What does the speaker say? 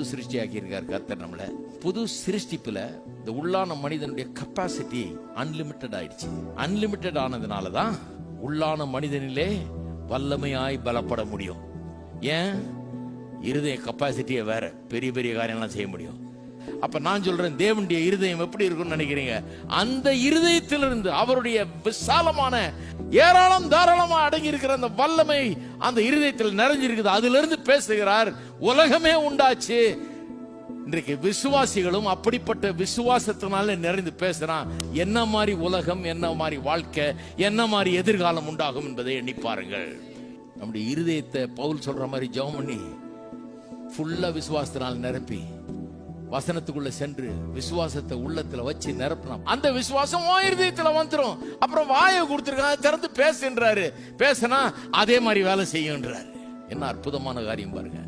புது சிருஷ்டி இருக்கார் கர்த்தர் நம்மள. புது சிருஷ்டிப்புல இந்த உள்ளான மனிதனுடைய கெப்பாசிட்டி அன்லிமிட்டட் ஆயிடுச்சு. அன்லிமிட்டட் ஆனதுனால தான் உள்ளான மனிதனிலே வல்லமையாய் பலப்பட முடியும். ஏன்? இருதய கெப்பாசிட்டியே வேற. பெரிய பெரிய காரியம்லாம் செய்ய முடியும். அப்ப நான் சொல்றேன் தேவனுடைய இருதயம் எப்படி இருக்கும்னு நினைக்கிறீங்க? அந்த இருதயத்திலிருந்து அவருடைய விசாலமான ஏராளம் தாராளமா அடங்கி இருக்கிற அந்த வல்லமை அந்த இருதயத்தில் நிறைஞ்சிருக்குது. அதுல இருந்து பேசுகிறார் உலகமே உண்டாச்சு. இன்றைக்கு விசுவாசிகளும் அப்படிப்பட்ட விசுவாசத்தினால நிறைந்து பேசுறான். என்ன மாதிரி உலகம் என்ன மாதிரி வாழ்க்கை என்ன மாதிரி எதிர்காலம் உண்டாகும் என்பதை எண்ணி பாருங்கள். நம்முடைய இருதயத்தை பவுல் சொல்ற மாதிரி ஜெபம் பண்ணி ஃபுல்லா விசுவாசத்தினால் நிரப்பி வசனத்துக்குள்ள சென்று விசுவாசத்தை உள்ளத்துல வச்சு நிரப்பலாம் அந்த விசுவாசம் உன் இருதயத்துல வந்துரும். அப்புறம் வாயை கொடுத்துருக்காங்க திறந்து பேசுன்றாரு. பேசினா அதே மாதிரி வேலை செய்யுன்றாரு. என்ன அற்புதமான காரியம் பாருங்க.